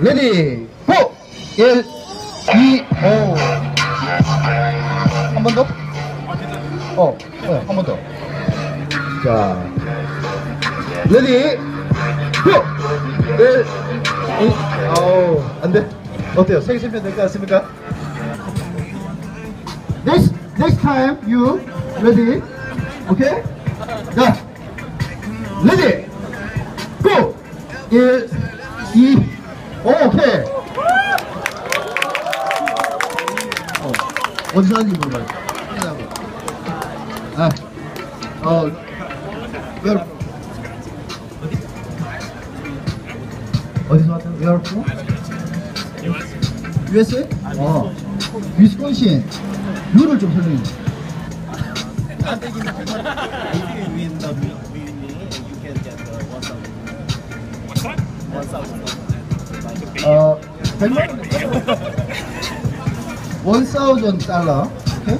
레디, 고! 1, 2, 5. 한 번 더? 어, 네, 한번 더. 자, 레디, 고! 1, 2, 어우, 안 돼. 어때요? 세계 챔피언 될것 같습니까? Next, next time, you, ready? 오케이? 자, 레디, 고! 1, 2, 오, 오케이. 어, 어디서 하는지 물어봐요. 아, 어, where, 어디서 왔다? Where from? USA? 어, 위스콘신. 룰을 좀 설명해 주세요. 어, 100만 원? 1000 달러. 오케이?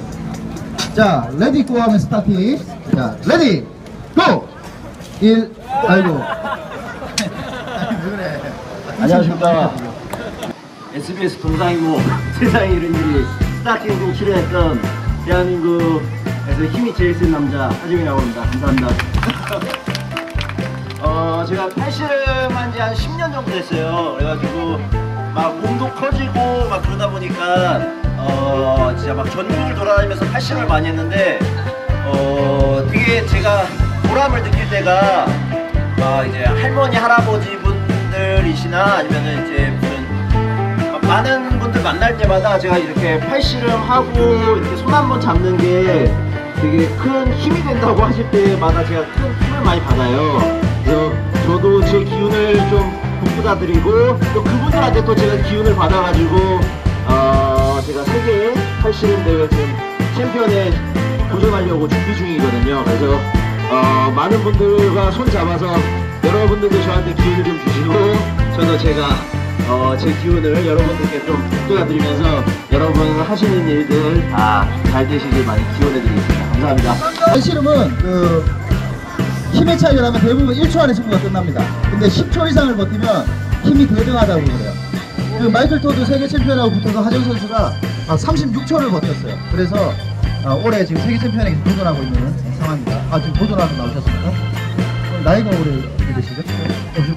자, 레디 고 하면 스타트. 자, 레디 고! 1 아이고. 안녕하십니까. SBS 동상이모 세상에 이런 일이 스타킹 출연했던 대한민국에서 힘이 제일 센 남자 하정이라고 합니다. 감사합니다. 어, 제가 팔씨름한 지 한 10년 정도 됐어요. 그래가지고 막 몸도 커지고 막 그러다 보니까 어, 진짜 막 전국을 돌아다니면서 팔씨름을 많이 했는데 어, 되게 제가 보람을 느낄 때가 막 이제 할머니 할아버지 분들이시나 아니면은 이제 무슨 막 많은 분들 만날 때마다 제가 이렇게 팔씨름 하고 이렇게 손 한 번 잡는 게 되게 큰 힘이 된다고 하실 때마다 제가 큰 힘을 많이 받아요. 그래서 저도 제 기운을 좀 북돋아 드리고 또 그분들한테 또 제가 기운을 받아가지고 어 제가 세계 팔씨름 대회 지금 챔피언에 도전하려고 준비 중이거든요. 그래서 어, 많은 분들과 손 잡아서 여러분들도 저한테 기운을 좀 주시고 저도 제가 어, 제 기운을 여러분들께 좀 북돋아드리면서 여러분 하시는 일들 다 잘 되시길 많이 기원해드리겠습니다. 감사합니다. 팔씨름은 그 힘의 차이를 하면 대부분 1초 안에 승부가 끝납니다. 근데 10초 이상을 버티면 힘이 대등하다고 그래요. 그 마이클 토드 세계 챔피언하고 붙어서 하정 선수가 36초를 버텼어요. 그래서 어, 올해 지금 세계 챔피언에게 도전하고 있는 상황입니다. 아 지금 도전하고 나오셨습니까? 어, 나이가 올해 어떻게 되시죠?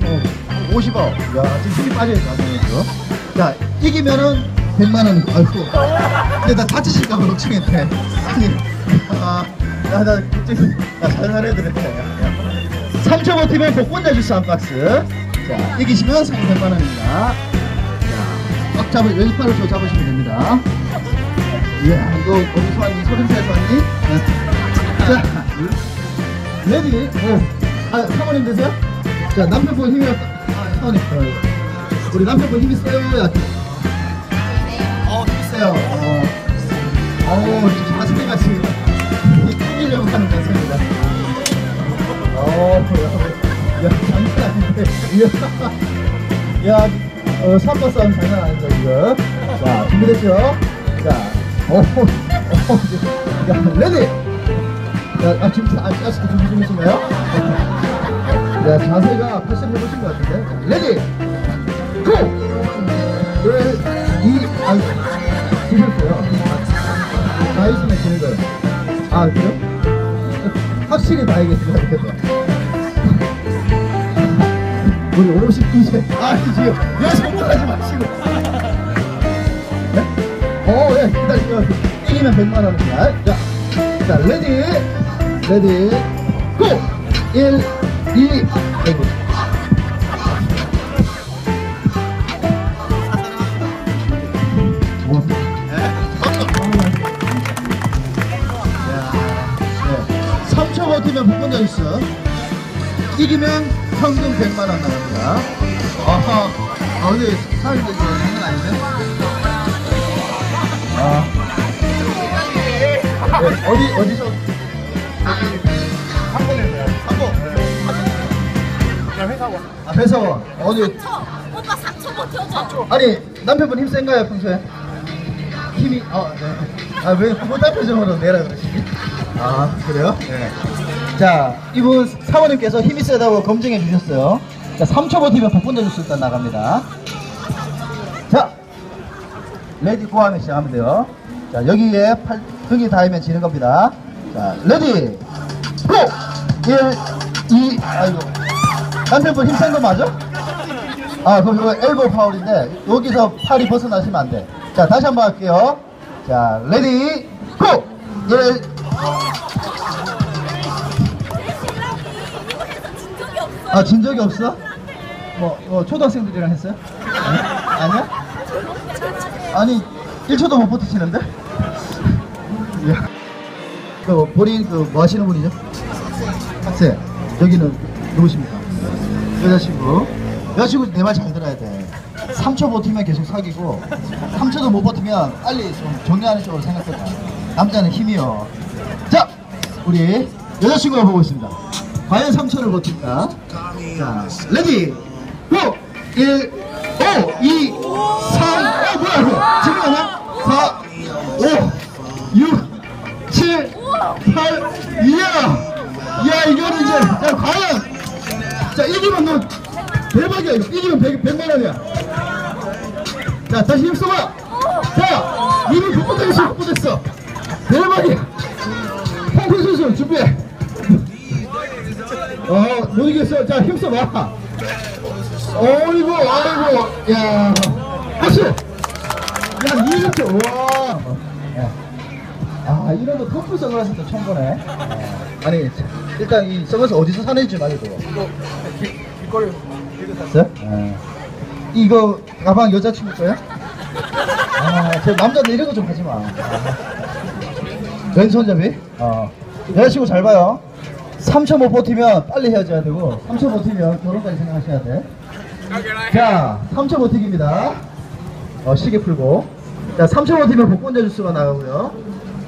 어, 50억. 야 지금 힘이 빠져있어 하정 선수. 자 이기면은 100만 원. 아이고. 근데 나 다치실까 봐 걱정했네. 아니, 아, 나, 나, 갑자기, 나 살살해드렸네. 3초 버티면 복권 자 주스 한 박스. 자, 이기시면 상금 100만원입니다. 자, 꽉 잡으, 왼팔을 좀 잡으시면 됩니다. 이야, 이거 어디서 왔니? 소림사에서 왔니? 네. 자, 레디. 오. 아, 사모님 되세요? 자, 남편분 힘이, 아, 사모님. 어, 우리 남편분 힘이 세요? 어, 힘세요. 어, 어, 진짜 자식들 같이 어, 야, 야, 장난 아닌데. 야, 야, 어, 삼바 싸움 장난 아니다, 지금. 자, 준비됐죠? 자, 어, 어, 야, 레디! 야, 아, 지금, 아, 아직도 준비 중이신가요? 야, 자세가 패션 해보신 것 같은데. 자, 레디! 고! 1, 2, 아, 드셨어요. 다 있으면 되는 거예요. 아, 그래요? 확실히 다 알겠습니다. 그래서. 우리 50, 이제, 아, 지금, 왜 성공하지 마시고. 네? 어, 예, 기다리세요. 이기면 100만 원입니다. 자, 자, 레디, 레디, 고! 1, 2, 아이고. 네. 3초 버티면 복권자 있어. 이기면 현금 100만 원 나갑니다. 아 근데 사람들 장난 아닌데? 아. 네, 어디 어디서? 그냥 회사원. 아 회사원. 어디? 오빠 4초 버텨줘. 아니 남편분 힘 센가요 평소에? 힘이 어 네. 아 왜 후보자 표정으로 내라 그러시지? 아 그래요? 네. 자 이분 사모님께서 힘이 세다고 검증해 주셨어요. 자 3초 버티면 복분자 주스 일단 나갑니다. 레디 고하면 시작하면 돼요. 자, 여기에 팔, 등이 닿으면 지는 겁니다. 자, 레디, 고! 1, 2, 아이고. 남편분 힘센 거 맞아? 아, 그럼 이거 엘보 파울인데, 여기서 팔이 벗어나시면 안 돼. 자, 다시 한번 할게요. 자, 레디, 고! 1, 아, 진 적이 없어? 뭐, 뭐 초등학생들이랑 했어요? 아니? 아니야? 아니, 1초도 못 버티시는데? 야. 그, 본인, 그, 뭐 하시는 분이죠? 학생. 여기는 누구십니까? 여자친구. 여자친구 내 말 잘 들어야 돼. 3초 버티면 계속 사귀고, 3초도 못 버티면 빨리 좀 정리하는 쪽으로 생각해봐. 남자는 힘이요. 자, 우리 여자친구가 보고 있습니다. 과연 3초를 버틸까? 자, 레디, 고! 1, 5, 2, 3, 어, 뭐야, 이거? 지금 하나? 4, 5, 6, 7, 8, 이야! 이야, 이거는 이제, 야, 과연! 자, 이기면 너 대박이야, 이거. 이기면 100, 100만 원이야. 자, 다시 힘써봐! 자, 이미 극복했어, 극복했어. 대박이야! 홍콩 선수 준비해! 어, 못 이겼어. 자, 힘써봐. 어이구, 아이고, 야. 박수! 야, 이렇게, 와. 야. 아, 이런 거 커플 선글라스도 처음 보네. 어. 아니, 일단 이 선글라스 어디서 사는지 말해줘. 이거, 길거리, 샀어요? 어. 이거 가방 여자친구 거야? 아, 저 남자들 이런 거 좀 하지 마. 아. 왼손잡이? 어. 여자친구 잘 봐요. 3초 못 버티면 빨리 헤어져야 되고 3초 버티면 결혼까지 생각하셔야 돼. 자, 3초 버티기입니다. 어, 시계 풀고. 자, 3초 버티면 복권 자 주스가 나가고요.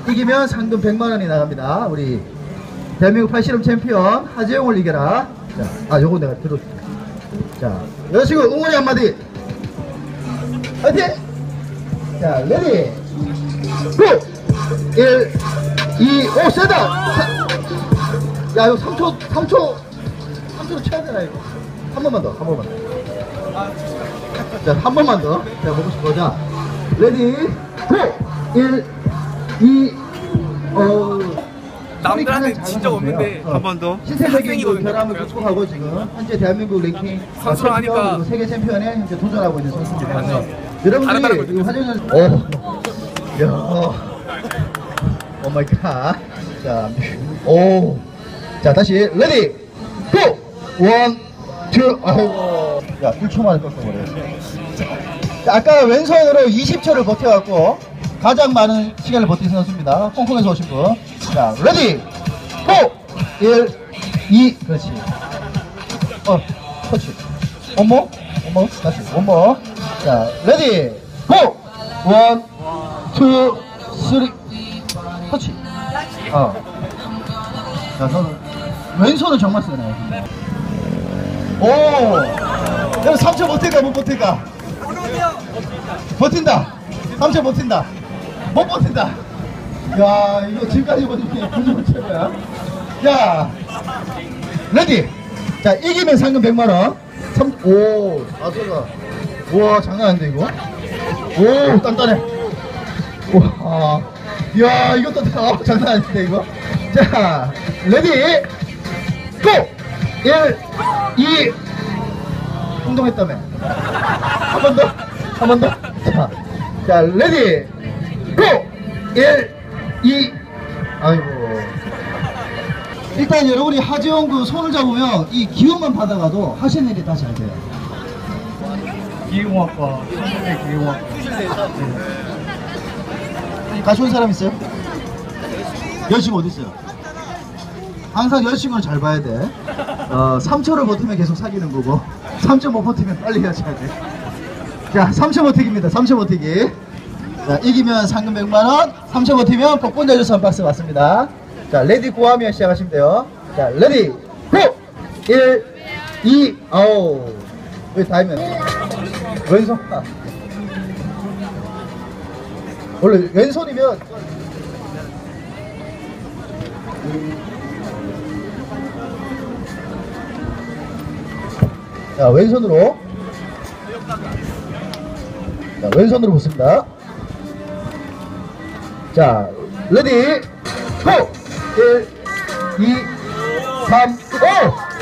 이기면 상금 100만 원이 나갑니다. 우리 대한민국 팔씨름 챔피언 하재용을 이겨라. 자, 아, 요거 내가 들어줄게. 자, 여자친구 응원의 한마디. 화이팅! 자, 레디. 고! 1, 2, 오, 세다! 사- 야, 이거 3초, 3초, 3초로 쳐야 되나, 이거? 한 번만 더, 한 번만 더. 자, 한 번만 더. 자, 먹고 싶어. 자, 레디, 고! 1, 2, 어. 남들한테 진짜 없는데 어. 한번 더. 신세적인 그 학생이거든요, 결함을. 극복하고 지금 현재 대한민국 랭킹 선수로 하니까. 챔피언, 그리고 세계 챔피언에 현재 도전하고 있는 선수입니다. 맞아요. 여러분들이 화전을 오, 야, 오 마이 갓. 자, 오, 자 다시 레디, 고, 원, 투, 아이고, 야 1초 만에 꺾어버려. 자, 아까 왼손으로 20초를 버텨갖고 가장 많은 시간을 버틴 선수입니다. 홍콩에서 오신 분. 자, 레디, 고! 1, 2, 그렇지. 어, 터치. 원모, 원모, 다시, 원모. 자, 레디, 고! 원, 투, 쓰리, 터치. 어. 자, 저는 왼손은 정말 세네. 오! 여러분 3초 버틸까, 못 버틸까? 버틴다. 3초 버틴다. 못 버틴다. 야, 이거 지금까지 보니 부지런 최고야. 야, 레디. 자, 이기면 상금 100만원. 3, 오, 아서가. 우와, 장난 아닌데, 이거? 오, 단단해. 우와. 야, 이것도, 어, 장난 아닌데, 이거? 자, 레디. 고! 1, 2, 운동했다며. 한 번 더. 한 번 더. 자, 자, 레디. 고! 1, 2, 아이고. 일단 여러분이 하지원 그 손을 잡으면 이 기운만 받아가도 하시는 일이 다 잘 돼요. 기계공학과, 기계공학과. 같이 온 사람 있어요? 여자친구 어디 있어요? 항상 여자친구는 잘 봐야 돼. 어, 3초를 버티면 계속 사귀는 거고, 3초 못 버티면 빨리 헤어져야 돼. 자, 3초 버티기입니다. 3초 버티기. 자, 이기면 상금 100만원, 3초 버티면 복권 자 주스 한 박스 맞습니다. 자, 레디 고 하면 시작하시면 돼요. 자, 레디, 고! 1, 2, 아우. 왜 닿으면 왼손. 아. 원래 왼손이면 자 왼손으로 자 왼손으로 붙습니다 자, 레디, 고! 1, 2, 3, 5,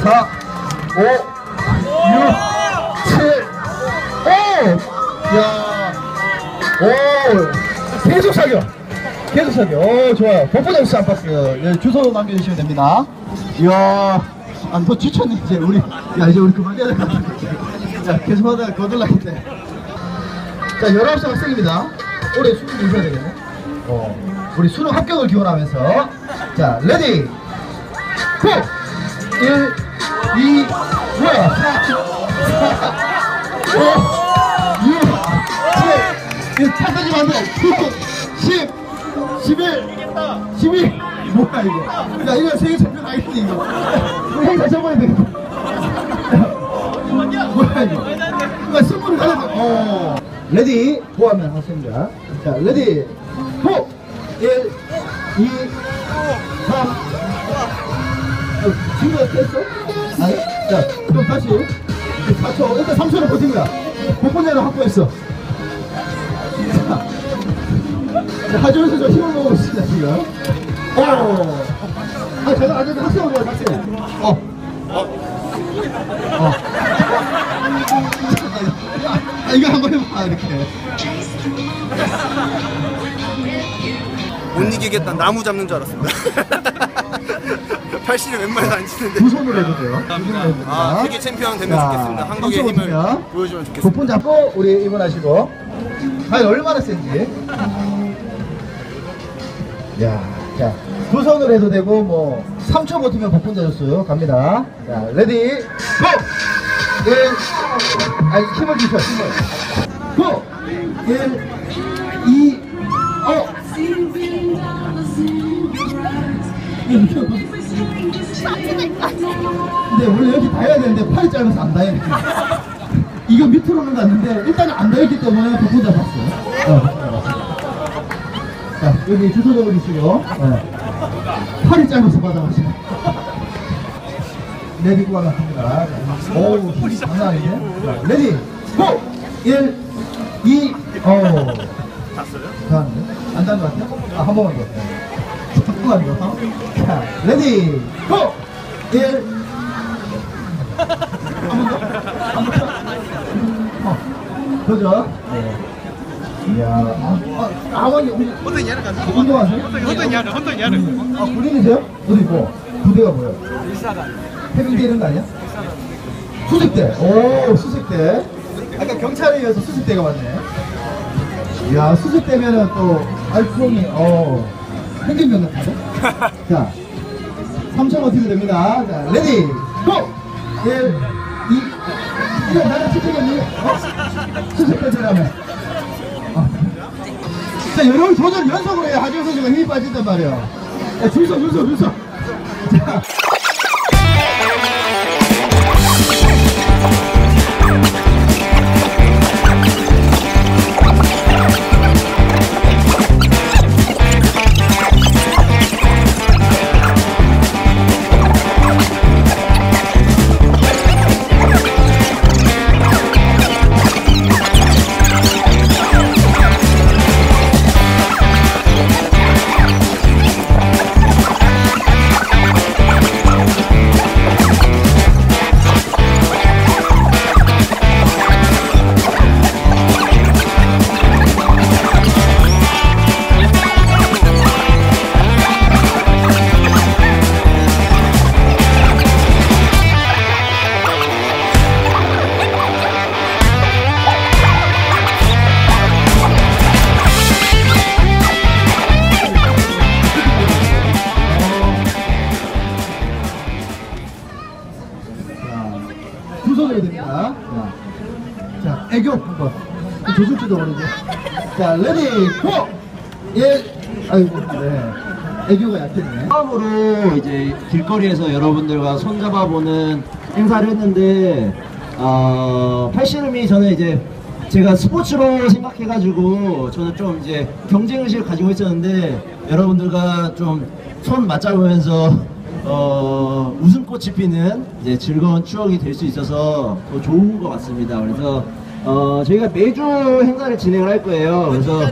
4, 5, 6, 7, 5! 야, 오! 계속 사격! 계속 사격. 오, 좋아요. 복부장수 한 박스. 예, 주소 남겨주시면 됩니다. 이야, 아, 너 지쳤네, 이제. 우리, 야, 이제 우리 그만 해야 될 것 같아. 야, 계속 하다가 거들라겠네. 자, 19살 학생입니다. 올해 수능 인사야 되겠네. 어, 우리 수능 합격을 기원하면서. 자, 레디, 고! 1, 2, 뭐야? 4, 4, 5, 6, 7, 이거 찾아지 만들어. 9, 10, 11, 12. 뭐야, 이거. 야, 이거 세계 챔피언 아이템 이거. 이거 행사 접어야 되겠다. 뭐야, 이거. 이거 승부를 돼. 어. 레디, 고 하면 하십니다. 자, 레디, 고! 1, 2, 3, 어, 친구가 깼어? 아니? 자, 그럼 다시. 4초. 일단 3초를 버팁니다. 복분자를 확보했어. 자, 자, 하주에서 저 힘을 모으고 있습니다, 지금. 어. 아, 제가 아직 학생 오네요, 학생. 어. 어. 아, 이거 한번 해봐, 이렇게. 못 이기겠다 나무 잡는 줄 알았습니다. 팔씨름 웬만해서 안 치는데. 두 손으로 해도 돼요. 두 손으로 해도 됩니다. 아 세계 챔피언 되면 자, 좋겠습니다. 한국의 힘을 버티면. 보여주면 좋겠습니다. 복분 잡고 우리 입원하시고 과연 얼마나 센지 야, 자, 두 손으로 해도 되고 뭐 3초 버티면 복분 잡았어요 갑니다 자, 레디 고! 1 아니 힘을 주셔 힘을 고! 1 2 어! 근데 원래 여기 닿아야 되는데 팔이 짧아서 안 닿아요 이거 밑으로는 갔는데 일단은 안 닿았기 때문에 복분 잡았어요 어. 자 여기 주소 적어주시고 네. 팔이 짧아서 받아가시네 레디 구하면 합니다 오우 장난 자, 레디 고! 1 2 어우 닿았는데? 안 닿은 것 같아요? 아 한 번만 더 잠깐만 더 자, 레디 고! 1 어, 그죠? 네. 이야, 아, 아, 아버님, 우리 운동하세요? 아, 군인이세요? 어디 뭐? 부대가 뭐예요? 해병대 이런 거 아니야? 수색대. 오, 수색대. 아까 경찰에 이어서 수색대가 왔네. 이야, 수색대면은 또 알프롬이, 어, 행정병 같은데? 자, 3초 버티면 됩니다. 자, 레디, 고! 1, 2, 이거 나랑 수색했니? 어? 수색대라며. 어. 자, 여러분 도전 연속으로 해야 하지원 선수가 힘이 빠진단 말이에요. 야, 줄 서, 줄 서, 줄 서. 자. 자, 레디, 고! 1, 아이고, 네. 애교가 약했네. 처음으로 이제 길거리에서 여러분들과 손잡아 보는 행사를 했는데 어, 팔씨름이 저는 이제 제가 스포츠로 생각해가지고 저는 좀 이제 경쟁의식을 가지고 있었는데 여러분들과 좀 손 맞잡으면서 어, 웃음꽃이 피는 이제 즐거운 추억이 될 수 있어서 더 좋은 것 같습니다. 그래서 어, 저희가 매주 행사를 진행을 할 거예요. 그래서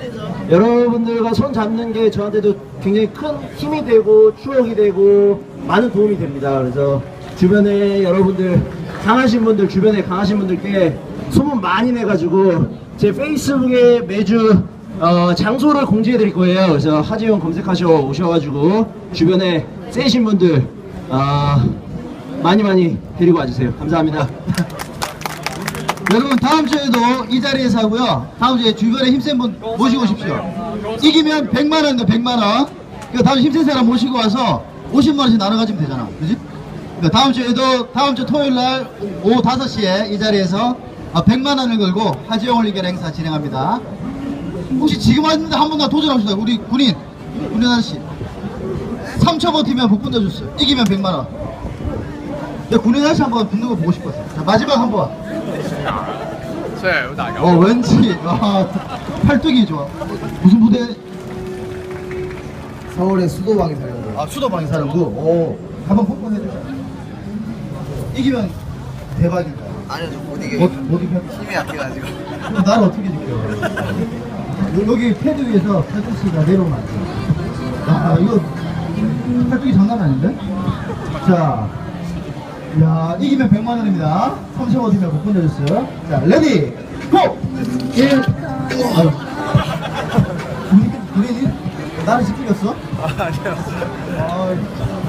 여러분들과 손 잡는 게 저한테도 굉장히 큰 힘이 되고 추억이 되고 많은 도움이 됩니다. 그래서 주변에 여러분들 강하신 분들 주변에 강하신 분들께 소문 많이 내가지고 제 페이스북에 매주 어, 장소를 공지해 드릴 거예요. 그래서 하지용 검색하셔 오셔가지고 주변에 세신 분들 어, 많이 많이 데리고 와주세요. 감사합니다. 여러분 다음 주에도 이 자리에서 하고요. 다음 주에 주변에 힘센 분 모시고 오십시오. 이기면 100만 원인데 100만 원. 그 다음 주 힘센 사람 모시고 와서 50만 원씩 나눠 가지면 되잖아. 그지? 그러니까 다음 주에도 다음 주 토요일 날 오후 5시에 이 자리에서 100만 원을 걸고 하지영 올리결 행사 진행합니다. 혹시 지금 왔는데 한 번 더 도전합시다. 우리 군인 군인 아저씨. 3초 버티면 복분 더 줬어요. 이기면 100만 원. 야, 군인 아저씨 한번 붙는 거 보고 싶었어. 자, 마지막 한 번. 어 왠지 아, 팔뚝이 좋아. 무슨 부대? 서울의 수도방위 사령부 아 수도방위 사령부 오. 한번 뽀뽀 해주자 이기면 대박이다 아니요 저못 못, 이겨요. 못 이겨? 힘이 약해가지고. 그럼 나를 어떻게 지켜? 여기 패드 위에서 팔뚝씨가 내려오면 안돼. 야 이거 팔뚝이 장난 아닌데? 자 야, 이기면 100만 원입니다. 30원 어디면 못 보내줬어요. 자, 레디, 고! 1, 아유. 우리, 우리, 나를 시키겠어? 아니요 아유,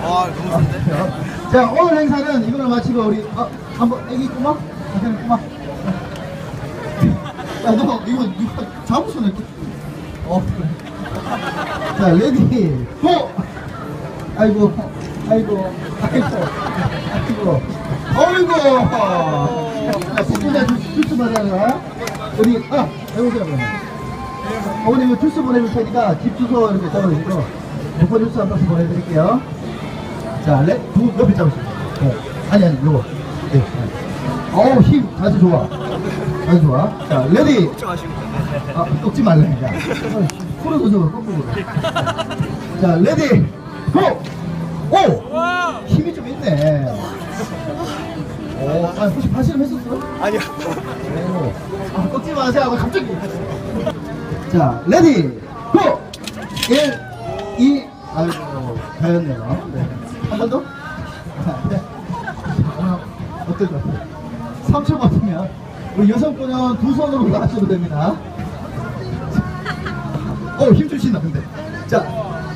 아 너무 센데 자, 오늘 행사는 이걸로 마치고, 우리, 어, 한번, 애기 꼬마? 애기 꼬마? 야, 너, 이거, 이거, 이렇게. 어, 그래. 자, 레디, 고! 아이고, 아이고, 아이고, 아이고, 어이구! 자, 국분자 주스 받아라. 우리, 아, 해보세요, 그러면. 이거 주스 보내줄 테니까 집 주소 이렇게 적어주시고, 목포 주스 한 박스 보내드릴게요. 자, 레, 두, 옆에 잡으시고. 네. 아니, 아니, 요거. 네. 어우, 힘, 아주 좋아. 아주 좋아. 자, 레디. 아, 꺾지 말라니까. 풀어서 저거 거꾸로. 자, 레디, 고! 오! 힘이 좀 있네. 오, 아, 혹시 발씨름 했었어? 아니요 오. 아, 꺾지 마세요. 하고 갑자기. 자, 레디, 고! 1, 2, 아이고, 가였네요. 네. 한 번 더? 자, 네. 어, 어떨 것 같아요? 3초 같으면, 우리 여성분은 두 손으로 하셔도 됩니다. 어, 힘 주신다, 근데. 자,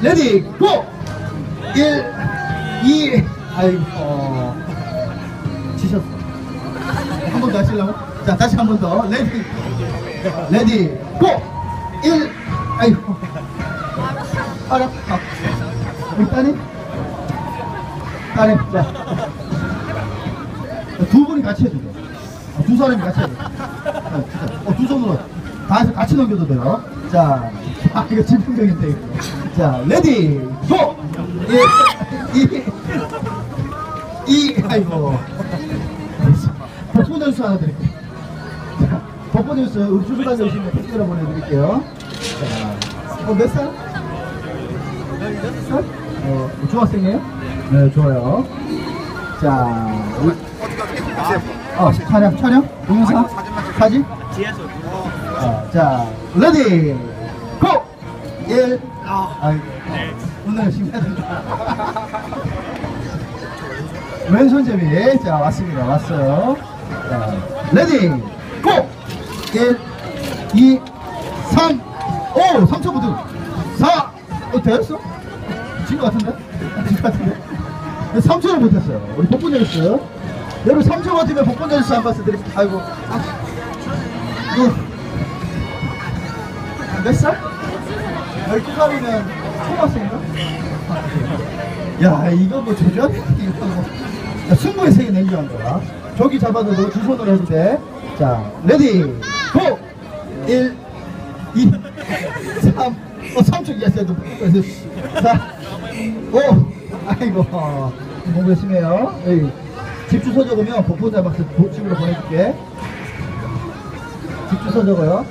레디, 고! 레디, 고! 1, 아이고. 알아, 아. 우리 따님? 따님, 자. 두 분이 같이 해주세요. 어, 두 사람이 같이. 자, 진짜. 어, 두 손으로 다 해서 같이 넘겨도 돼요. 자, 아, 이거 질풍경인데. 이거. 자, 레디, 고! 1, 2, 2, 아이고. 점수 하나 드릴게요. 점수 우리 주부단 오시면 택배로 보내드릴게요. 자, 어, 몇 살? 16살? 어, 중학생이에요? 네, 좋아요. 자, 우리, 어, 촬영, 촬영? 동영상? 사진? 뒤에서 자, 자, 레디, 고! 1, 아이고, 오늘 신기하다. 왼손잡이, 자, 왔습니다. 왔어요. 자, 레디, 고! 1, 2, 3, 5, 3초부터 4, 어, 됐어? 진것 같은데? 진것 같은데? 3초를 못했어요. 우리 복분 열었어요. 여러분 3초 같으면 복분 열수 한 박스 드릴게요. 아이고. 아, 몇 살? 12살이면 초등학생인가? 야 이거 뭐 조절? 이거 뭐 야, 승부의 세계 냉정한 거야 저기 잡아도 너두 손으로 해도 돼 자 레디 고! 1 2 3 어 3초 예스도 4 5 아이고 공부 열심히 해요. 여기 집 주소 적으면 복분자 박스 집으로 보내줄게. 집 주소 적어요.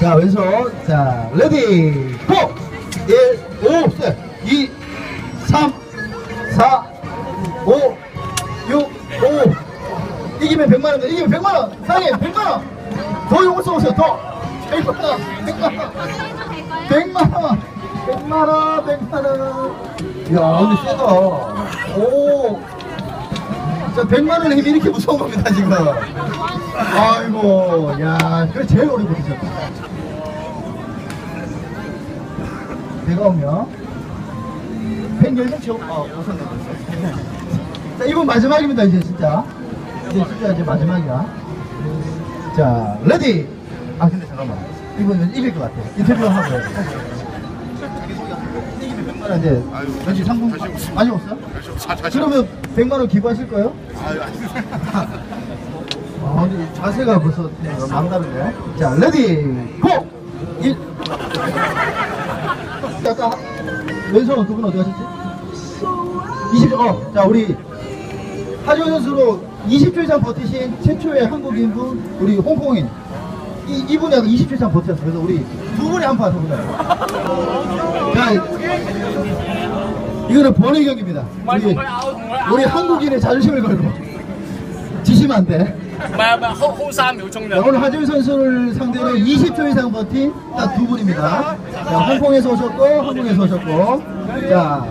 자, 왼손. 자, 레디, 고! 1, 5, 셋, 이기면 100만원, 이기면 100만원! 사장님, 100만원! 더 용을 써보세요, 더! 100만 원, 100만 원, 100만 원, 100만 원, 100만 원. 야, 근데 세다. 오. 자, 100만 원의 힘이 이렇게 무서운 겁니다, 지금. 아이고, 야, 그래 제일 오래 버티셨다. 배가 오면 110점 채워. 어, 우선 자, 이번 마지막입니다, 이제 진짜. 이제 진짜 이제 마지막이야. 자, 레디! 아, 근데 잠깐만. 이번은 이길 것 같아. 인터뷰 하고. 이기면 100만 원 이제, 왠지 상품 많이 없어? 그러면 100만 원 기부하실 거예요? 아, 근데 자세가 벌써 남다른데. 자, 레디, 고! 1. 아까 왼손은 그분 어디 가셨지? 20, 어, 자, 우리 하지원 선수로 20초 이상 버티신 최초의 한국인 분 우리 홍콩인. 이, 이분이 20초 이상 버텼어. 그래서 우리 두 분이 한판 해보자요. 이거는 번외 경기입니다. 우리, 우리 한국인의 자존심을 걸고. 지시면 안돼. 오늘 하준 선수를 상대로 20초 이상 버틴 딱 두 분입니다. 자, 홍콩에서 오셨고 한국에서 오셨고. 자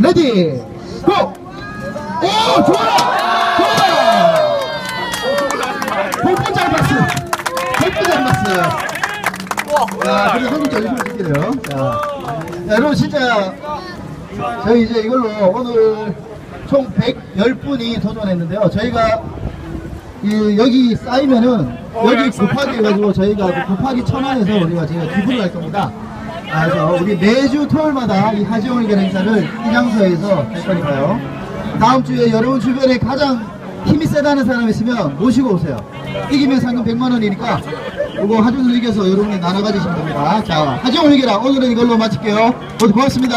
레디 고! 오 좋아요! 복부 잘 봤어. 야, 그래 한국 자존심을 지키네요. 자, 자, 여러분 진짜 저희 이제 이걸로 오늘 총 110분이 도전했는데요. 저희가 이, 여기 쌓이면은 여기 곱하기 해가지고 저희가 그 곱하기 천 원에서 우리가 저희가 기부를 할 겁니다. 아, 그래서 우리 매주 토요일마다 이 하지원 의견 행사를 이 장소에서 할 거니까요. 다음 주에 여러분 주변에 가장 힘이 세다는 사람 있으면 모시고 오세요. 이기면 상금 100만 원이니까 이거 하지원 의견서 여러분이 나눠 가지시면 됩니다. 자, 하지원 의견아 오늘은 이걸로 마칠게요. 모두 고맙습니다.